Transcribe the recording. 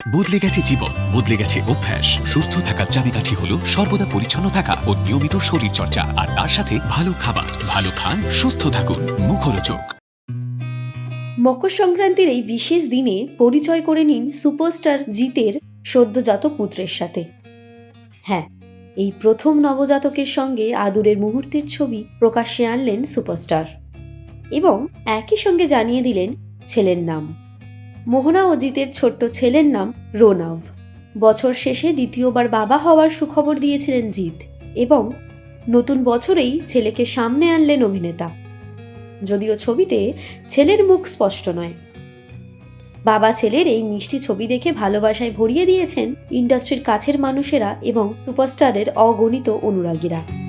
বদলে গেছে জীবন, বদলে গেছে অভ্যাস। সুস্থ থাকার চাবিকাঠি হলো সর্বদা পরিচ্ছন্ন থাকা ও নিয়মিত শরীর চর্চা আর তার সাথে ভালো খাবার। ভালো খান, সুস্থ থাকুন। মুখরোচক। মকর সংক্রান্তির এই বিশেষ দিনে পরিচয় করে নিন সুপারস্টার জিতের সদ্যজাত পুত্রের সাথে। হ্যাঁ এই প্রথম নবজাতকের সঙ্গে আদুরের মুহূর্তের ছবি প্রকাশ্যে আনলেন সুপারস্টার। এবং একই সঙ্গে জানিয়ে দিলেন ছেলের নাম। মোহনা ও জিতের ছোট্ট ছেলের নাম রোনাভ। বছর শেষে দ্বিতীয়বার বাবা হওয়ার সুখবর দিয়েছিলেন জিৎ এবং নতুন বছরেই ছেলেকে সামনে আনলেন অভিনেতা। যদিও ছবিতে ছেলের মুখ স্পষ্ট নয়। বাবা ছেলের এই মিষ্টি ছবি দেখে ভালোবাসায় ভরিয়ে দিয়েছেন ইন্ডাস্ট্রির কাছের মানুষেরা এবং সুপারস্টারের অগণিত অনুরাগীরা।